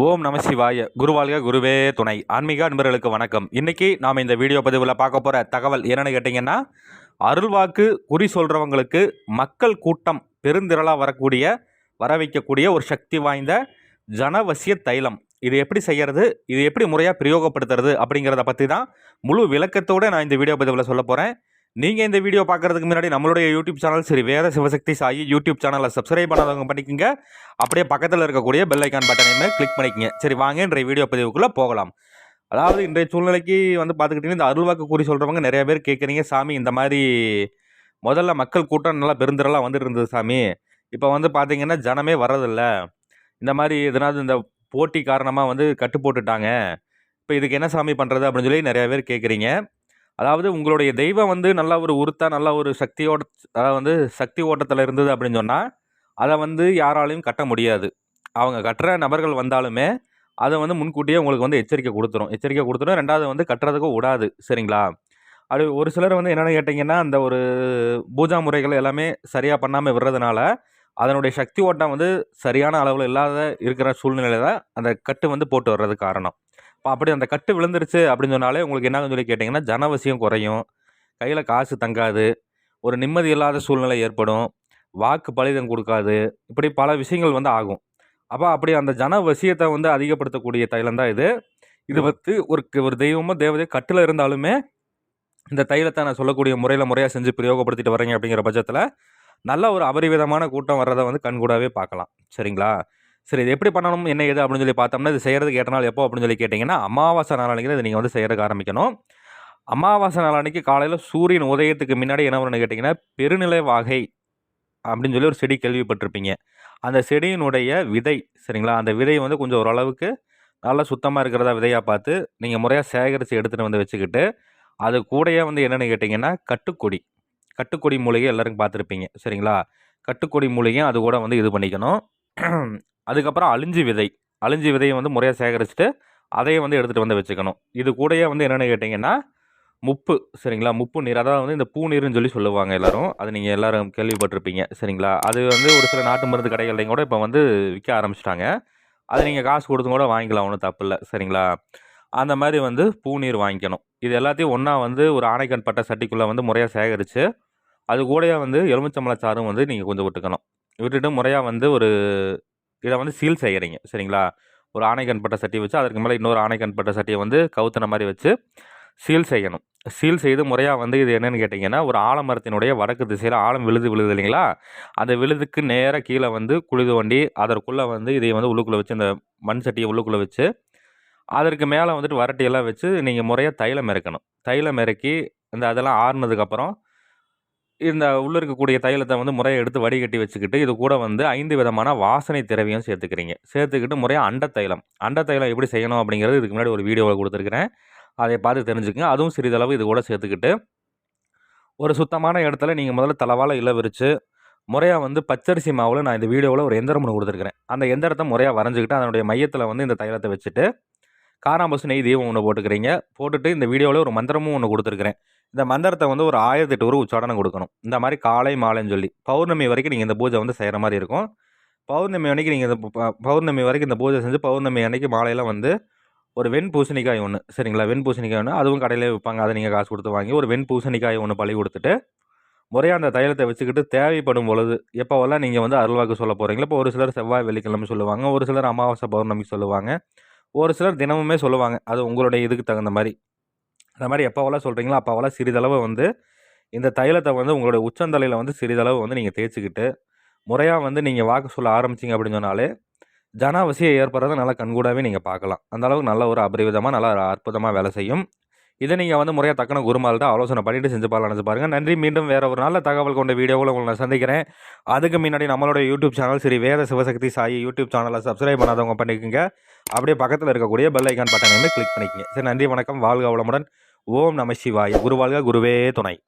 ஓம் நம சிவாய. குருவாழ்க குருவே துணை. ஆன்மீக அன்பர்களுக்கு வணக்கம். இன்றைக்கி நாம் இந்த வீடியோ பதிவில் பார்க்க போகிற தகவல் என்னென்னு கேட்டிங்கன்னா அருள்வாக்கு குறி சொல்கிறவங்களுக்கு மக்கள் கூட்டம் பெருந்திரளாக வரக்கூடிய வர வைக்கக்கூடிய ஒரு சக்தி வாய்ந்த ஜனவசிய தைலம். இது எப்படி செய்கிறது இது எப்படி முறையாக பிரயோகப்படுத்துறது? அப்படிங்கிறத பற்றி தான் முழு விளக்கத்தோடு நான் இந்த வீடியோ பதிவில் சொல்ல போகிறேன் நீங்கள் இந்த வீடியோ பார்க்குறதுக்கு முன்னாடி நம்மளுடைய யூடியூப் சேனல் சரி வேத சிவசக்தி சாயி யூடியூப் சேனலை சப்ஸ்கிரைப் பண்ணாதவங்க பண்ணிக்கோங்க. அப்படியே பக்கத்தில் இருக்கக்கூடிய பெல் ஐக்கான் பட்டனையுமே கிளிக் பண்ணிக்கங்க. சரி வாங்க இன்றைய வீடியோ பதிவுக்குள்ளே போகலாம். அதாவது இன்றைய சூழ்நிலைக்கு வந்து பார்த்துக்கிட்டிங்கன்னா இந்த அருள்வாக்கு கூறி சொல்கிறவங்க நிறைய பேர் கேட்குறீங்க. சாமி இந்த மாதிரி முதல்ல மக்கள் கூட்டம் நல்லா பெருந்திரலாம் வந்துட்டு இருந்தது சாமி. இப்போ வந்து பார்த்திங்கன்னா ஜனமே வர்றதில்ல. இந்த மாதிரி எதனாவது இந்த போட்டி காரணமாக வந்து கட்டு போட்டுட்டாங்க இப்போ இதுக்கு என்ன சாமி பண்ணுறது அப்படின்னு சொல்லி நிறையா பேர் கேட்குறீங்க. அதாவது உங்களுடைய தெய்வம் வந்து நல்ல ஒரு உறுத்தா நல்ல ஒரு சக்தியோட அதாவது வந்து சக்தி ஓட்டத்தில் இருந்தது அப்படின்னு சொன்னால் அதை வந்து யாராலையும் கட்ட முடியாது. அவங்க கட்டுற நபர்கள் வந்தாலுமே அதை வந்து முன்கூட்டியே உங்களுக்கு வந்து எச்சரிக்கை கொடுத்துரும். எச்சரிக்கை கொடுத்துரும். ரெண்டாவது வந்து கட்டுறதுக்கு விடாது. சரிங்களா? அது ஒரு சிலர் வந்து என்னென்னு கேட்டிங்கன்னா அந்த ஒரு பூஜா முறைகள் எல்லாமே சரியாக பண்ணாமல் விடுறதுனால அதனுடைய சக்தி ஓட்டம் வந்து சரியான அளவில் இல்லாத இருக்கிற சூழ்நிலையில் தான் அந்த கட்டு வந்து போட்டு வர்றது காரணம். அப்படி அந்த கட்டு விழுந்துருச்சு அப்படின்னு சொன்னாலே உங்களுக்கு என்ன சொல்லி கேட்டிங்கன்னா ஜனவசியம் குறையும். கையில் காசு தங்காது. ஒரு நிம்மதி இல்லாத சூழ்நிலை ஏற்படும். வாக்கு பலிதம் கொடுக்காது. இப்படி பல விஷயங்கள் வந்து ஆகும். அப்போ அப்படி அந்த ஜன வசியத்தை வந்து அதிகப்படுத்தக்கூடிய தைலம் தான் இது. இது வந்து ஒரு ஒரு தெய்வமோ தேவதையோ கட்டில் இருந்தாலுமே இந்த தைலத்தை நான் சொல்லக்கூடிய முறையில் முறையாக செஞ்சு பிரயோகப்படுத்திட்டு வரீங்க அப்படிங்கிற பட்சத்தில் நல்ல ஒரு அபரிவிதமான கூட்டம் வர்றதை வந்து கண்கூடாவே பார்க்கலாம். சரிங்களா? சரி இது எப்படி பண்ணணும்? என்ன ஏது அப்படின்னு சொல்லி பார்த்தோம்னா இது செய்கிறதுக்கு ஏற்ற நாள் எப்போ அப்படின்னு சொல்லி கேட்டிங்கன்னா அமாவாசை நாளானிக்கு இதை நீங்கள் வந்து செய்கிறதுக்கு ஆரம்பிக்கணும். அமாவாசை நாளானிக்கு காலையில் சூரியன் உதயத்துக்கு முன்னாடி என்ன வரும்னு கேட்டிங்கன்னா பெருநிலை வாகை அப்படின்னு சொல்லி ஒரு செடி கேள்விப்பட்டிருப்பீங்க. அந்த செடியினுடைய விதை சரிங்களா? அந்த விதை வந்து கொஞ்சம் ஓரளவுக்கு நல்லா சுத்தமாக இருக்கிறதா விதையாக பார்த்து நீங்கள் முறையாக சேகரித்து எடுத்துகிட்டு வந்து வச்சுக்கிட்டு அது கூடயே வந்து என்னென்னு கேட்டிங்கன்னா கட்டுக்கொடி. கட்டுக்கொடி மூலிகை எல்லாருக்கும் பார்த்துருப்பீங்க சரிங்களா? கட்டுக்கொடி மூலிகையும் அது கூட வந்து இது பண்ணிக்கணும். அதுக்கப்புறம் அழிஞ்சி விதை. அழிஞ்சி விதையை வந்து முறையாக சேகரிச்சுட்டு அதையே வந்து எடுத்துகிட்டு வந்து வச்சுக்கணும். இது கூடயே வந்து என்னென்னு கேட்டிங்கன்னா முப்பு சரிங்களா? முப்பு நீர். அதாவது வந்து இந்த பூ நீர்னு சொல்லி சொல்லுவாங்க எல்லோரும். அது நீங்கள் எல்லோரும் கேள்விப்பட்டிருப்பீங்க சரிங்களா? அது வந்து ஒரு சில நாட்டு மருந்து கடைகள்லையும் கூட இப்போ வந்து விற்க ஆரம்பிச்சிட்டாங்க. அது நீங்கள் காசு கொடுத்து கூட வாங்கிக்கலாம் ஒன்றும் தப்பு இல்லை சரிங்களா? அந்த மாதிரி வந்து பூ நீர் வாங்கிக்கணும். இது எல்லாத்தையும் ஒன்றா வந்து ஒரு ஆணைக்கண் பட்ட சட்டிக்குள்ளே வந்து முறையாக சேகரித்து அது கூடயே வந்து எலுமிச்சம்பளச்சாரும் வந்து நீங்கள் கொஞ்சம் விட்டுக்கணும். விட்டுட்டு முறையாக வந்து ஒரு இதை வந்து சீல் செய்கிறீங்க சரிங்களா? ஒரு ஆணைக்கண் பட்ட சட்டி வச்சு அதற்கு மேலே இன்னொரு ஆணைக்கண் பட்ட சட்டியை வந்து கவுத்தின மாதிரி வச்சு சீல் செய்யணும். சீல் செய்து முறையாக வந்து இது என்னென்னு கேட்டிங்கன்னா ஒரு ஆலமரத்தினுடைய வடக்கு திசையில் ஆழம் விழுது விழுது இல்லைங்களா? அந்த விழுதுக்கு நேராக கீழே வந்து குழி வண்டி அதற்குள்ளே வந்து இதை வந்து உள்ளுக்குள்ளே வச்சு இந்த மண் சட்டியை உள்ளுக்குள்ளே வச்சு அதற்கு மேலே வந்துட்டு வரட்டியெல்லாம் வச்சு நீங்கள் முறையாக தைலம் இறக்கணும். தைலம் இறக்கி இந்த அதெல்லாம் ஆறுனதுக்கப்புறம் இந்த உள்ளே இருக்கக்கூடிய தைலத்தை வந்து முறையாக எடுத்து வடிகட்டி வச்சுக்கிட்டு இது கூட வந்து ஐந்து விதமான வாசனை திரவியம் சேர்த்துக்கிறீங்க. சேர்த்துக்கிட்டு முறையாக அண்ட தைலம். அண்ட தைலம் எப்படி செய்யணும் அப்படிங்கிறது இதுக்கு முன்னாடி ஒரு வீடியோவில் கொடுத்துருக்குறேன். அதை பார்த்து தெரிஞ்சுக்கங்க. அதுவும் சிறிதளவு இது கூட சேர்த்துக்கிட்டு ஒரு சுத்தமான இடத்துல நீங்கள் முதல்ல தலைவால் இலை விரித்து முறையாக வந்து பச்சரிசி மாவில் நான் இந்த வீடியோவில் ஒரு எந்திரம் ஒன்று கொடுத்துருக்குறேன். அந்த எந்திரத்தை முறையாக வரைஞ்சிக்கிட்டு அதனுடைய மையத்தில் வந்து இந்த தைலத்தை வச்சுட்டு காராம்பசு நெய் தீபம் ஒன்று போட்டுக்கிறீங்க. போட்டுட்டு இந்த வீடியோவில் ஒரு மந்திரமும் ஒன்று கொடுத்துருக்குறேன். இந்த மந்திரத்தை வந்து ஒரு ஆயிரத்தி எட்டு ஒரு உச்சாடனம் கொடுக்கணும். இந்த மாதிரி காலை மாலைன்னு சொல்லி. பௌர்ணமி வரைக்கும் நீங்கள் இந்த பூஜை வந்து செய்கிற மாதிரி இருக்கும். பௌர்ணமி அன்னைக்கு நீங்கள் இந்த பௌர்ணமி வரைக்கும் இந்த பூஜை செஞ்சு பௌர்ணமி அன்னைக்கு மாலையில் வந்து ஒரு வெண் பூசணிக்காய் ஒன்று சரிங்களா? வெண் பூசணிக்காய் ஒன்று அதுவும் கடையிலே விற்பாங்க அதை நீங்கள் காசு கொடுத்து வாங்கி ஒரு வெண் பூசணிக்காய் ஒன்று பழி கொடுத்துட்டு முறையாக அந்த தைலத்தை வச்சுக்கிட்டு தேவைப்படும் பொழுது எப்போவெல்லாம் நீங்கள் வந்து அருள்வாக்கு சொல்ல போகிறீங்களோ இப்போ ஒரு சிலர் செவ்வாய் வெள்ளிக்கிழமை சொல்லுவாங்க. ஒரு சிலர் அமாவாசை பௌர்ணமி சொல்லுவாங்க. ஒரு சிலர் தினமுமே சொல்லுவாங்க அது உங்களுடைய இதுக்கு தகுந்த மாதிரி அந்த மாதிரி எப்போவெல்லாம் சொல்கிறீங்களோ அப்போவெல்லாம் சிறிதளவு வந்து இந்த தைலத்தை வந்து உங்களுடைய உச்சந்தலையில் வந்து சிறிதளவு வந்து நீங்கள் தேய்ச்சிக்கிட்டு முறையாக வந்து நீங்கள் வாக்கு சொல்ல ஆரம்பிச்சிங்க அப்படின்னு சொன்னாலே ஜனாவசியை ஏற்படுறதை நல்லா கண்கூடாகவே நீங்கள் பார்க்கலாம். அந்தளவுக்கு நல்ல ஒரு அபரிவிதமாக நல்லா அற்புதமாக வேலை செய்யும். இதை நீங்கள் வந்து முறையாக தக்கன குருமால்கிட்ட ஆலோசனை பண்ணிட்டு செஞ்சு பார்க்கலாம் நினச்சி பாருங்கள் நன்றி. மீண்டும் வேறு ஒரு நல்ல தகவல் கொண்ட வீடியோவில் உங்களை நான் சந்திக்கிறேன். அதுக்கு முன்னாடி நம்மளோட யூடியூப் சேனல் சரி வேத சிவசக்தி சாயி யூடியூப் சேனலை சப்ஸ்கிரைப் பண்ணாதவங்க பண்ணிக்கோங்க. அப்படியே பக்கத்தில் இருக்கக்கூடிய பெல் ஐக்கான் பட்டனையுமே கிளிக் பண்ணிக்கங்க. சரி நன்றி வணக்கம். வாழ்க வளமுடன். ஓம் நம சிவாய. குருவாழ்க குருவே துணை.